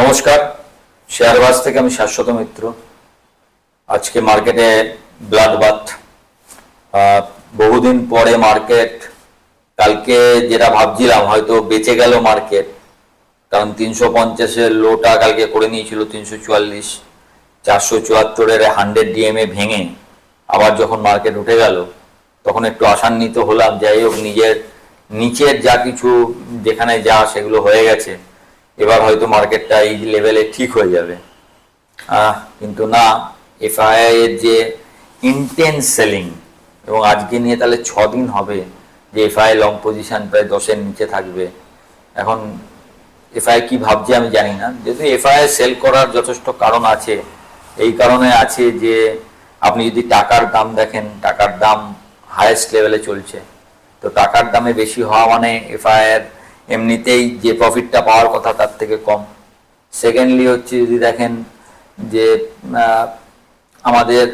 নমস্কার। শেয়ারবাজ থেকে আমি শাশ্বত মিত্র। আজকে মার্কেটে ব্লাড বাথ বহুদিন পরে মার্কেট। কালকে যেটা ভাবছিলাম, হয়তো বেঁচে গেল মার্কেট। কারণ তিনশো পঞ্চাশের লোটা কালকে করে নিয়েছিল তিনশো চুয়াল্লিশ। চারশো চুয়াত্তরের হান্ড্রেড ডিএমএ ভেঙে আবার যখন মার্কেট উঠে গেল, তখন একটু আশান্বিত হলাম। যাই হোক, নিজের, নিচের যা কিছু যেখানে যা সেগুলো হয়ে গেছে। এবার হয়তো মার্কেটটা এই লেভেলে ঠিক হয়ে যাবে। কিন্তু না, এফআইআই এর যে ইন্টেন্স সেলিং এবং আজকে নিয়ে তাহলে ছ দিন হবে যে এফআই লং পজিশন প্রায় দশের নিচে থাকবে। এখন এফআই কি ভাবছে আমি জানি না। যেহেতু এফআই সেল করার যথেষ্ট কারণ আছে, এই কারণে আছে যে আপনি যদি টাকার দাম দেখেন, টাকার দাম হায়েস্ট লেভেলে চলছে। তো টাকার দামে বেশি হওয়া মানে এফআইআর এমনিতেই যে প্রফিটটা পাওয়ার কথা তার থেকে কম। সেকেন্ডলি হচ্ছে যদি দেখেন যে আমাদের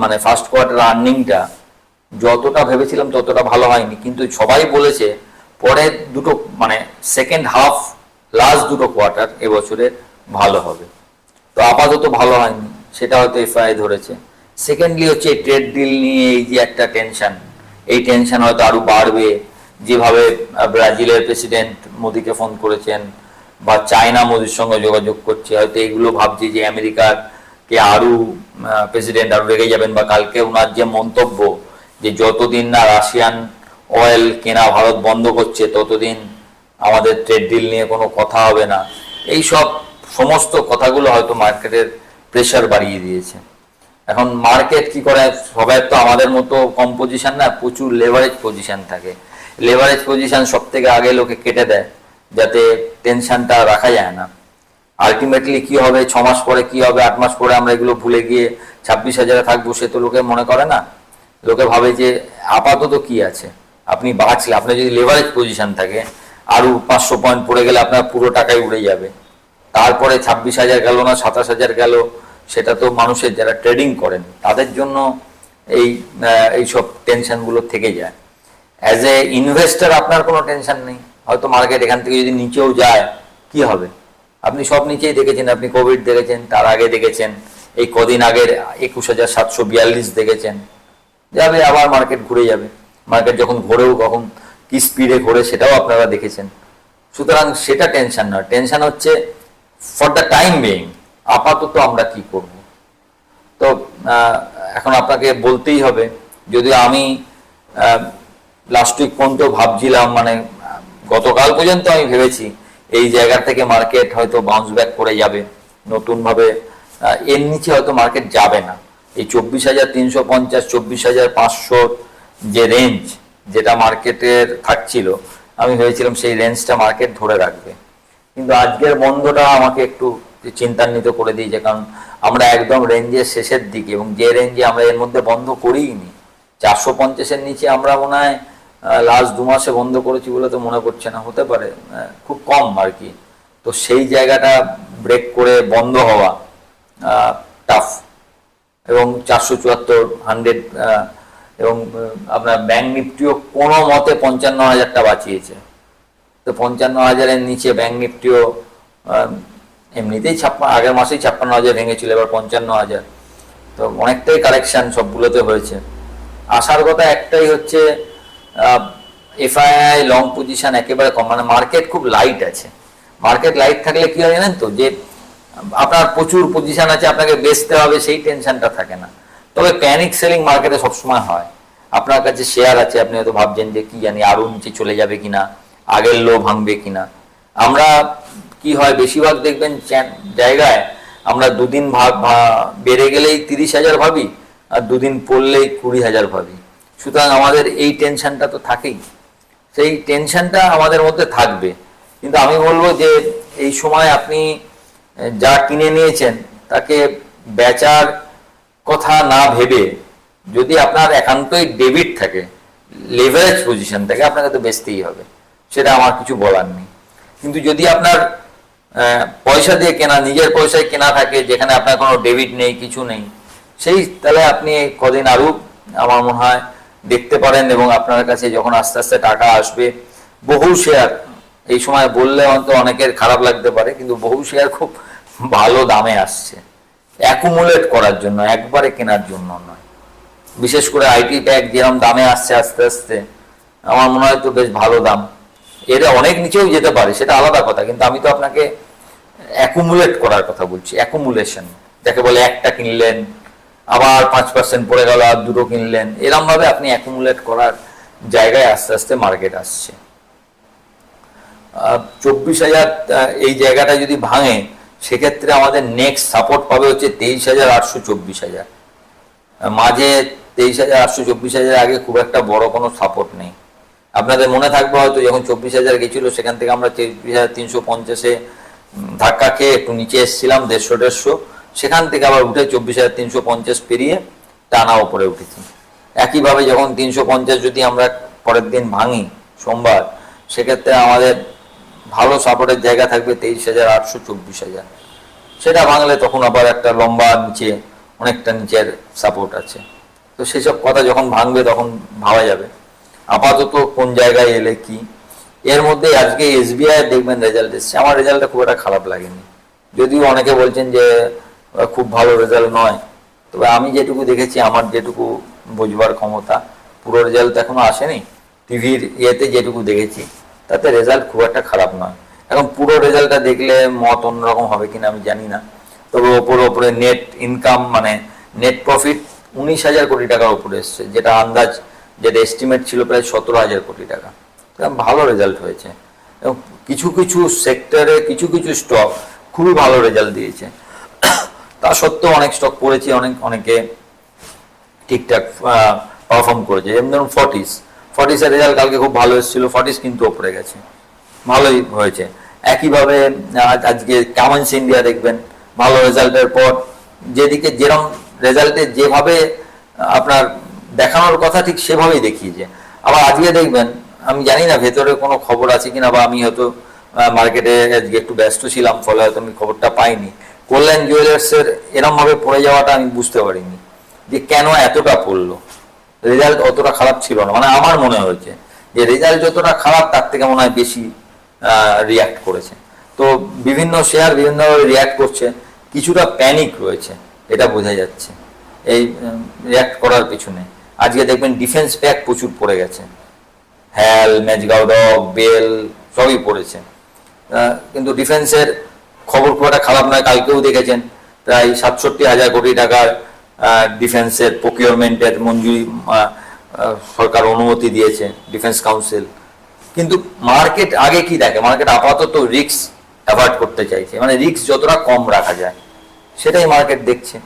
মানে ফার্স্ট কোয়ার্টার আর্নিংটা যতটা ভেবেছিলাম ততটা ভালো হয়নি। কিন্তু সবাই বলেছে পরের দুটো মানে সেকেন্ড হাফ লাস্ট দুটো কোয়ার্টার এবছরে ভালো হবে। তো আপাতত ভালো হয়নি, সেটা হয়তো এফআই ধরেছে। সেকেন্ডলি হচ্ছে এই ট্রেড ডিল নিয়ে এই যে একটা টেনশন এই টেনশন হয়তো আরও বাড়বে। যেভাবে ব্রাজিলের প্রেসিডেন্ট মোদিকে ফোন করেছেন বা চায়না মোদির সঙ্গে যোগাযোগ করছে, হয়তো এগুলো ভাবছি যে আমেরিকার কে আরও প্রেসিডেন্ট আরও রেগে যাবেন বা কালকে ওনার যে মন্তব্য যে যতদিন না রাশিয়ান অয়েল কেনা ভারত বন্ধ করছে, ততদিন আমাদের ট্রেড ডিল নিয়ে কোনো কথা হবে না। এই সব সমস্ত কথাগুলো হয়তো মার্কেটের প্রেশার বাড়িয়ে দিয়েছে। এখন মার্কেট কি করে, সবাই তো আমাদের মতো কম পজিশন না, প্রচুর লেভারেজ পজিশন থাকে। লেভারেজ পজিশন সব থেকে আগে লোকে কেটে দেয়, যাতে টেনশনটা রাখা যায় না। আলটিমেটলি কি হবে, ছ মাস পরে কি হবে, আট মাস পরে আমরা এগুলো ভুলে গিয়ে ছাব্বিশ হাজারে থাকব, সে তো লোকে মনে করে না। লোকে ভাবে যে আপাতত কি আছে? আপনি বাঁচলে, আপনার যদি লেভারেজ পজিশন থাকে আরও পাঁচশো পয়েন্ট পড়ে গেলে আপনার পুরো টাকাই উড়ে যাবে। তারপরে ছাব্বিশ হাজার গেল না, সাতাশ হাজার গেল, সেটা তো মানুষের যারা ট্রেডিং করেন, তাদের জন্য এই এইসব টেনশনগুলো থেকে যায়। অ্যাজ এ ইনভেস্টার আপনার কোনো টেনশন নেই। হয়তো মার্কেট এখান থেকে যদি নিচেও যায়, কি হবে? আপনি সব নিচেই দেখেছেন, আপনি কোভিড দেখেছেন, তার আগে দেখেছেন, এই কদিন আগের একুশ হাজার সাতশো বিয়াল্লিশ দেখেছেন। যাবে, আবার মার্কেট ঘুরে যাবে। মার্কেট যখন ঘোরেও, কখন কি স্পিডে ঘোরে, সেটাও আপনারা দেখেছেন। সুতরাং সেটা টেনশন নয়। টেনশন হচ্ছে ফর দ্য টাইম বিং আপাতত আমরা কি করব? তো এখন আপনাকে বলতেই হবে, যদি আমি লাস্ট উইক পর্যন্ত ভাবছিলাম মানে গতকাল পর্যন্ত আমি ভেবেছি এই জায়গা থেকে মার্কেট হয়তো বাউন্স ব্যাক করে যাবে। নতুনভাবে এর নিচে হয়তো মার্কেট যাবে না। এই চব্বিশ হাজার তিনশো পঞ্চাশ, চব্বিশ হাজার পাঁচশো যে রেঞ্জ যেটা মার্কেটের থাকছিল, আমি ভেবেছিলাম সেই রেঞ্জটা মার্কেট ধরে রাখবে। কিন্তু আজকের বন্ধটা আমাকে একটু চিন্তান্বিত করে দিয়েছে, কারণ আমরা একদম রেঞ্জের শেষের দিকে এবং যে রেঞ্জে আমরা এর মধ্যে বন্ধ করিনি চারশো পঞ্চাশের নিচে আমরা মনে হয় লাস্ট দু মাসে বন্ধ করেছি বলে তো মনে করছে না, হতে পারে খুব কম আর কি। তো সেই জায়গাটা ব্রেক করে বন্ধ হওয়া টাফ এবং চারশো চুয়াত্তর হান্ড্রেড এবং আপনার ব্যাংক নিফটিও কোনো মতে পঞ্চান্ন হাজারটা বাঁচিয়েছে। তো পঞ্চান্ন হাজারের নিচে ব্যাংক নিফটিও এমনিতেই ছাপ্পান্ন আগের মাসেই ছাপ্পান্ন হাজার ভেঙেছিল, এবার পঞ্চান্ন হাজার। তো অনেকটাই কারেকশন সবগুলোতে হয়েছে। আসার কথা একটাই হচ্ছে এফআইআই লং পজিশন একেবারে কম মানে মার্কেট খুব লাইট আছে। মার্কেট লাইট থাকলে কি হয় জানেন তো? যে আপনার প্রচুর পজিশন আছে, আপনাকে বেচতে হবে, সেই টেনশনটা থাকে না। তবে প্যানিক সেলিং মার্কেটে সবসময় হয়। আপনার কাছে শেয়ার আছে, আপনি হয়তো ভাবছেন যে কি জানি, আরও নিচে চলে যাবে কিনা, আগের লো ভাঙবে কিনা। আমরা কি হয়, বেশিরভাগ দেখবেন জায়গায় আমরা দুদিন ভাব ভা- বেড়ে গেলেই তিরিশ হাজার ভাবি, আর দুদিন পড়লেই কুড়ি হাজার ভাবি। সুতরাং আমাদের এই টেনশনটা তো থাকেই। সেই টেনশনটা আমাদের মধ্যে থাকবে। কিন্তু আমি বলব যে, এই সময় আপনি যা কিনে নিয়েছেন, তাকে বেচার কথা না ভেবে, যদি আপনার একান্তই ডেবিট থাকে লেভারেজ পজিশন থাকে, আপনাকে তো বেচতেই হবে। সেটা আমার কিছু বলার নেই। কিন্তু যদি আপনার পয়সা দিয়ে কেনা, নিজের পয়সায় কেনা থাকে, যেখানে আপনার কোনো ডেবিট নেই, কিছু নেই, সেই, তাহলে আপনি কদিন আরও, আমার মনে হয় দেখতে পারেন এবং আপনার কাছে যখন আস্তে আস্তে টাকা আসবে, বহু শেয়ার এই সময় বললে হয়তো অনেকের খারাপ লাগতে পারে, কিন্তু বহু শেয়ার খুব ভালো দামে আসছে। অ্যাকুমুলেট করার জন্য, একবারে কেনার জন্য নয়। বিশেষ করে আইটি প্যাক যেরকম দামে আসছে আস্তে আস্তে, আমার মনে হয় তো বেশ ভালো দাম। এর অনেক নিচেও যেতে পারে, সেটা আলাদা কথা, কিন্তু আমি তো আপনাকে অ্যাকুমুলেট করার কথা বলছি অ্যাকুমুলেশন যাকে বলে একটা কিনলেন আবার পাঁচ পার্সেন্ট পড়ে গেল, আর দুটো কিনলেন। এরম ভাবে আপনি অ্যাকুমুলেট করার জায়গায় আস্তে আস্তে মার্কেট আসছে। চব্বিশ হাজার এই জায়গাটা যদি ভাঙে, সেক্ষেত্রে আমাদের নেক্সট সাপোর্ট পাবে হচ্ছে তেইশ হাজার আটশো চব্বিশ হাজার। মাঝে তেইশ হাজার আটশো চব্বিশ হাজার আগে খুব একটা বড় কোনো সাপোর্ট নেই। আপনাদের মনে থাকবে হয়তো যখন চব্বিশ হাজার গেছিল, সেখান থেকে আমরা চব্বিশ হাজার তিনশো পঞ্চাশে ধাক্কা খেয়ে একটু নিচে এসেছিলাম দেড়শো দেড়শো সেখান থেকে আবার উঠে চব্বিশ হাজার তিনশো পঞ্চাশ পেরিয়ে টানা ওপরে উঠেছি। একইভাবে যখন তিনশো পঞ্চাশ যদি আমরা পরের দিন ভাঙি সোমবার, সেক্ষেত্রে আমাদের ভালো সাপোর্টের জায়গা থাকবে তেইশ হাজার আটশো চব্বিশ হাজার। সেটা ভাঙলে তখন আবার একটা লম্বা নিচে, অনেকটা নিচের সাপোর্ট আছে। তো সেসব কথা যখন ভাঙবে তখন ভাবা যাবে। আপাতত কোন জায়গায় এলে কি? এর মধ্যে আজকে এসবিআই দেখবেন রেজাল্ট এসছে। আমার রেজাল্টটা খুব একটা খারাপ লাগেনি। যদিও অনেকে বলছেন যে খুব ভালো রেজাল্ট নয়। তবে আমি যেটুকু দেখেছি, আমার যেটুকু বুঝবার ক্ষমতা, পুরো রেজাল্ট তো এখনও আসেনি। টিভির ইয়েতে যেটুকু দেখেছি, তাতে রেজাল্ট খুব একটা খারাপ নয়। এখন পুরো রেজাল্টটা দেখলে মত অন্যরকম হবে কিনা আমি জানি না। তবে ওপরে ওপরে নেট ইনকাম মানে নেট প্রফিট উনিশ হাজার কোটি টাকার উপরে এসছে, যেটা আন্দাজ, যেটা এস্টিমেট ছিল প্রায় সতেরো হাজার কোটি টাকা। ভালো রেজাল্ট হয়েছে। এবং কিছু কিছু সেক্টরে কিছু কিছু স্টক খুবই ভালো রেজাল্ট দিয়েছে। তা সত্ত্বেও অনেক স্টক পড়েছে, অনেক, অনেকে ঠিকঠাক পারফর্ম করেছে। যেমন ধরুন ফর্টিস ফর্টিসের রেজাল্ট কালকে খুব ভালো এসেছিল ফর্টিস কিন্তু ওপরে গেছে। ভালোই হয়েছে। একইভাবে আজকে কামান্স ইন্ডিয়া দেখবেন, ভালো রেজাল্টের পর যেদিকে যেরকম রেজাল্টে যেভাবে আপনার দেখানোর কথা ঠিক সেভাবেই দেখিয়েছে। আবার আজকে দেখবেন, আমি জানি না ভেতরে কোনো খবর আছে কিনা বা আমি হয়তো মার্কেটে আজকে একটু ব্যস্ত ছিলাম, ফলে হয়তো আমি খবরটা পাইনি। কল্যাণ জুয়েলার্সের এরম ভাবে পড়ে যাওয়াটা আমি বুঝতে পারিনি যে কেন এতটা পড়ল। রেজাল্ট অতটা খারাপ ছিল না। মানে আমার মনে হয়েছে যে রেজাল্ট যতটা খারাপ, তার থেকে মনে হয় বেশি রিয়াক্ট করেছে। তো বিভিন্ন শেয়ার বিভিন্নভাবে রিয়াক্ট করছে। কিছুটা প্যানিক রয়েছে, এটা বোঝা যাচ্ছে। এই রিয়াক্ট করার পিছনে। আজকে দেখবেন ডিফেন্স প্যাক প্রচুর পড়ে গেছে। হ্যাল ম্যাচগাউডক বেল সবই পড়েছে। কিন্তু ডিফেন্সের খবর খুব একটা খারাপ নয়, কালকেও দেখেছেন। প্রায় সাতষট্টি হাজার কোটি টাকার ডিফেন্সের প্রকিউরমেন্টের মঞ্জুরি সরকার অনুমতি দিয়েছে ডিফেন্স কাউন্সিল কিন্তু মার্কেট আগে কি দেখে? মার্কেট আপাতত রিস্ক অ্যাভয়েড করতে চাইছে। মানে রিস্ক যতটা কম রাখা যায়, সেটাই মার্কেট দেখছে।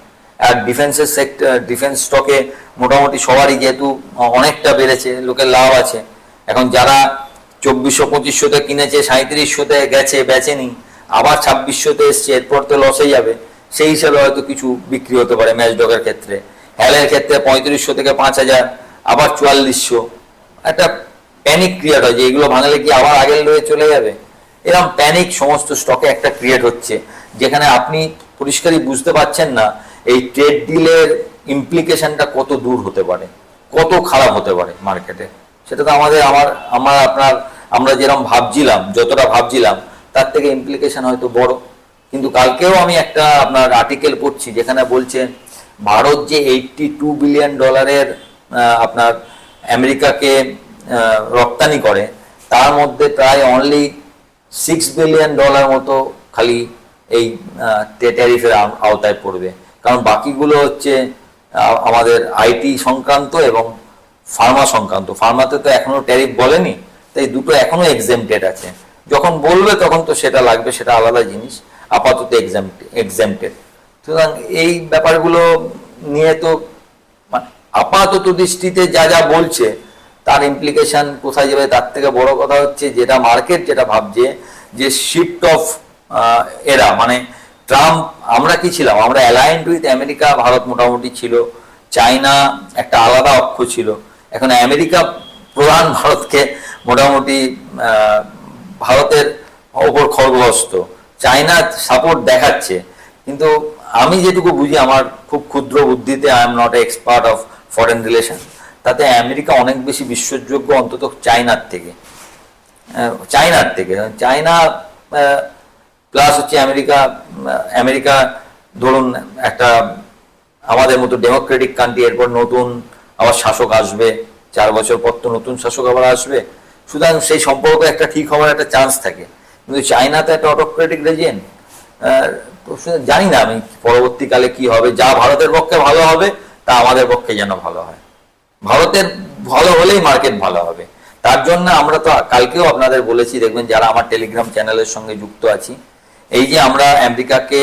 আর ডিফেন্সের সেক্টর ডিফেন্স স্টকে মোটামুটি সবারই যেহেতু অনেকটা বেড়েছে, লোকের লাভ আছে। এখন যারা চব্বিশশো, পঁচিশশোতে কিনেছে সাঁত্রিশশোতে গেছে, বেচেনি আবার ছাব্বিশশোতে এসছে, এরপর তো লসে যাবে। সেই হিসাবে হয়তো কিছু বিক্রি হতে পারে ম্যাচডকের ক্ষেত্রে। হ্যালের ক্ষেত্রে পঁয়ত্রিশশো থেকে পাঁচ হাজার, আবার চুয়াল্লিশশো। একটা প্যানিক ক্রিয়েট হয় যে এগুলো ভাঙলে কি আবার আগের লয়ে চলে যাবে? এরকম প্যানিক সমস্ত স্টকে একটা ক্রিয়েট হচ্ছে। যেখানে আপনি পরিষ্কারই বুঝতে পারছেন না, এই ট্রেড ডিলের ইমপ্লিকেশনটা কত দূর হতে পারে, কত খারাপ হতে পারে মার্কেটে সেটা তো আমাদের, আমার আমার আপনার, আমরা যেরকম ভাবছিলাম, যতটা ভাবছিলাম তার থেকে ইমপ্লিকেশন হয়তো বড়। কিন্তু কালকেও আমি একটা আপনার আর্টিকেল পড়ছি যেখানে বলছে, ভারত যে এইটটি টু বিলিয়ন ডলারের আপনার আমেরিকাকে রপ্তানি করে, তার মধ্যে প্রায় অনলি সিক্স বিলিয়ন ডলার মতো খালি এই ট্যারিফের আওতায় পড়বে। কারণ বাকিগুলো হচ্ছে আমাদের আইটি সংক্রান্ত এবং ফার্মা সংক্রান্ত। ফার্মাতে তো এখনও ট্যারিফ বলেনি, তাই দুটো এখনও এক্সেমটেড আছে। যখন বলবে, তখন তো সেটা লাগবে, সেটা আলাদা জিনিস। আপাতত এক্সেমটেড সুতরাং এই ব্যাপারগুলো নিয়ে তো মানে আপাতত দৃষ্টিতে যা যা বলছে, তার ইমপ্লিকেশন কোথায় যাবে, তার থেকে বড় কথা হচ্ছে যেটা মার্কেট যেটা ভাবছে, যে শিফট অফ এরা মানে ট্রাম্প, আমরা কি ছিলাম? আমরা অ্যালায়েন্ট উইথ আমেরিকা, ভারত মোটামুটি ছিল। চায়না একটা আলাদা অক্ষ ছিল। এখন আমেরিকা প্রধান ভারতকে মোটামুটি ভারতের ওপর খড়গহস্ত। চায়না সাপোর্ট দেখাচ্ছে। কিন্তু আমি যেটুকু বুঝি, আমার খুব ক্ষুদ্র বুদ্ধিতে I am not expert of foreign relation তাতে আমেরিকা অনেক বেশি বিশ্বাসযোগ্য অন্তত চায়নার থেকে। চায়নার থেকে। চায়না প্লাস হচ্ছে আমেরিকা আমেরিকা ধরুন একটা আমাদের মতো ডেমোক্রেটিক কান্ট্রি এরপর নতুন আবার শাসক আসবে, চার বছর পর তো নতুন শাসক আবার আসবে। সুতরাং সেই সম্পর্ক একটা ঠিক হওয়ার একটা চান্স থাকে। কিন্তু চায়না তো একটা অটোক্রেটিক রেজিয়ন তো জানি না আমি পরবর্তীকালে কি হবে, যা ভারতের পক্ষে ভালো হবে, তা আমাদের পক্ষে যেন ভালো হয়। ভারতের ভালো হলেই মার্কেট ভালো হবে। তার জন্য আমরা তো কালকেও আপনাদের বলেছি, দেখবেন যারা আমার টেলিগ্রাম চ্যানেলের সঙ্গে যুক্ত আছি, এই যে আমরা আমেরিকাকে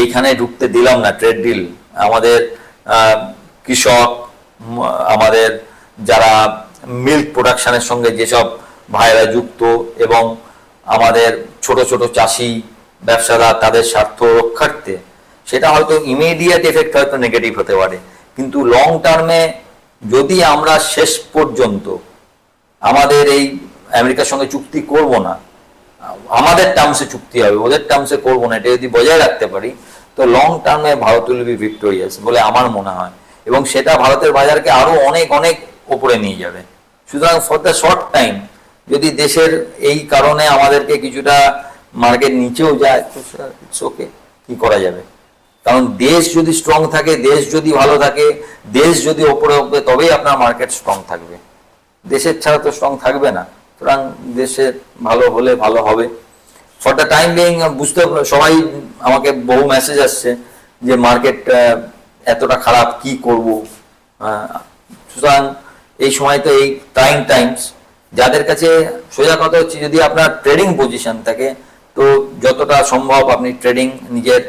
এইখানে ঢুকতে দিলাম না ট্রেড ডিল আমাদের কৃষক আমাদের যারা মিল্ক প্রোডাকশনের সঙ্গে যেসব ভাইরা যুক্ত এবং আমাদের ছোট ছোট চাষি ব্যবসাদার তাদের স্বার্থ রক্ষার্থে, সেটা হয়তো ইমিডিয়েট এফেক্ট হয়তো নেগেটিভ হতে পারে। কিন্তু লং টার্মে যদি আমরা শেষ পর্যন্ত আমাদের এই আমেরিকার সঙ্গে চুক্তি করব না, আমাদের টার্মসে চুক্তি হবে, ওদের টার্মসে করব না, এটা যদি বজায় রাখতে পারি, তো লং টার্মে ভারত উইল বি ভিক্টোরিয়াস বলে আমার মনে হয়। এবং সেটা ভারতের বাজারকে আরও অনেক অনেক উপরে নিয়ে যাবে। সুতরাং ফর দ্য শর্ট টাইম যদি দেশের এই কারণে আমাদেরকে কিছুটা মার্কেট নিচেও যায়, তো ওকে কি করা যাবে? কারণ দেশ যদি স্ট্রং থাকে, দেশ যদি ভালো থাকে, দেশ যদি ওপরে উঠবে তবেই আপনার মার্কেট স্ট্রং থাকবে। দেশের ছাড়া তো স্ট্রং থাকবে না, সুতরাং দেশের ভালো হলে ভালো হবে। ফর দ্য টাইম বিং বুঝতে সবাই আমাকে বহু মেসেজ আসছে যে মার্কেট এতটা খারাপ, কি করব? সুতরাং এই সময় তো এই টাইম টাইমস যাদের কাছে সোজা কথা হচ্ছে, যদি আপনার ট্রেডিং পজিশন থাকে, তো যতটা সম্ভব আপনি ট্রেডিং নিজের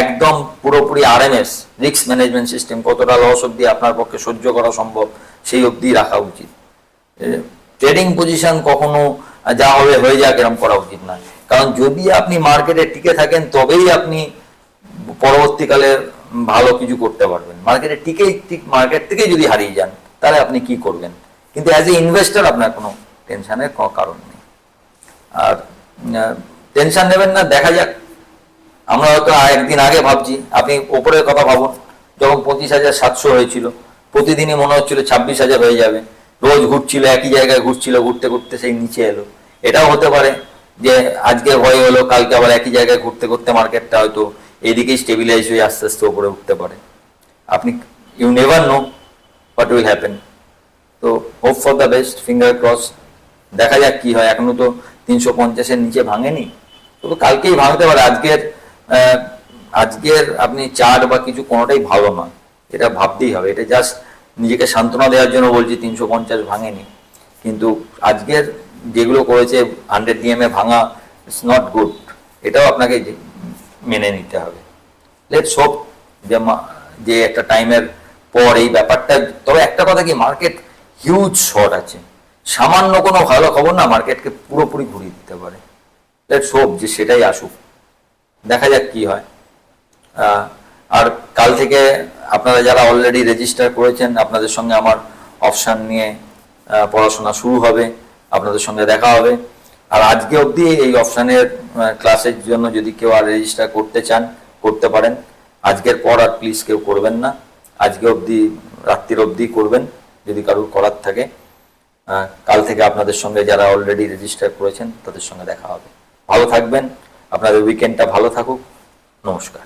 একদম পুরোপুরি আরএমএস রিস্ক ম্যানেজমেন্ট সিস্টেম কতটা লস অবধি আপনার পক্ষে সহ্য করা সম্ভব, সেই অবধি রাখা উচিত। ট্রেডিং পজিশন কখনো যা হবে, হয়ে যাক, এরকম করা উচিত না। কারণ যদি আপনি মার্কেটে টিকে থাকেন, তবেই আপনি পরবর্তীকালে ভালো কিছু করতে পারবেন। মার্কেটে টিকেই, ঠিক মার্কেট থেকে যদি হারিয়ে যান তাহলে আপনি কি করবেন? কিন্তু অ্যাজ এ ইনভেস্টর আপনার কোনো টেনশনের কোনো কারণ নেই। আর টেনশন নেবেন না, দেখা যাক। আমরা হয়তো একদিন আগে ভাবছি, আপনি ওপরের কথা ভাবুন, যখন পঁচিশ হাজার সাতশো হয়েছিল, প্রতিদিনই মনে হচ্ছিল ছাব্বিশ হাজার হয়ে যাবে। রোজ ঘুরছিল, একই জায়গায় ঘুরছিল, ঘুরতে ঘুরতে সেই নিচে এলো। এটাও হতে পারে যে আজকে ভয় হলো, কালকে আবার একই জায়গায় ঘুরতে ঘুরতে মার্কেটটা হয়তো এইদিকেই স্টেবিলাইজ হয়ে আস্তে আস্তে উপরে উঠতে পারে। আপনি you never know what will happen তো hope for the best finger cross দেখা যাক কি হয়। এখনও তো তিনশো পঞ্চাশের নিচে ভাঙেনি। তবে কালকেই ভাঙতে পারে। আজকের আজকের আপনি চার বা কিছু কোনোটাই ভালো না। এটা ভাবতেই হবে। এটা জাস্ট নিজেকে সান্ত্বনা দেওয়ার জন্য বলছি, তিনশো পঞ্চাশ ভাঙেনি। কিন্তু আজকের যেগুলো করেছে হান্ড্রেড ডিএমএ ভাঙা ইটস নট গুড এটাও আপনাকে মেনে নিতে হবে। লেটস হোপ যে একটা টাইমের পর এই ব্যাপারটা, তবে একটা কথা কি মার্কেট হিউজ শর্ট আছে। সামান্য কোনো ভালো খবর না মার্কেটকে পুরোপুরি ঘুরিয়ে দিতে পারে। হোপ যে সেটাই আসুক। দেখা যাক কি হয়। আর কাল থেকে আপনারা যারা অলরেডি রেজিস্টার করেছেন, আপনাদের সঙ্গে আমার অপশান নিয়ে পড়াশোনা শুরু হবে, আপনাদের সঙ্গে দেখা হবে। আর আজকে অবধি এই অপশানের ক্লাসের জন্য যদি কেউ আর রেজিস্টার করতে চান, করতে পারেন। আজকের পর আর প্লিজ কেউ করবেন না। আজকে অবধি, রাত্রির অবধি করবেন, যদি কারোর করার থাকে। কাল থেকে আপনাদের সঙ্গে যারা অলরেডি রেজিস্টার করেছেন, তাদের সঙ্গে দেখা হবে। ভালো থাকবেন, আপনাদের উইকেন্ডটা ভালো থাকুক। নমস্কার।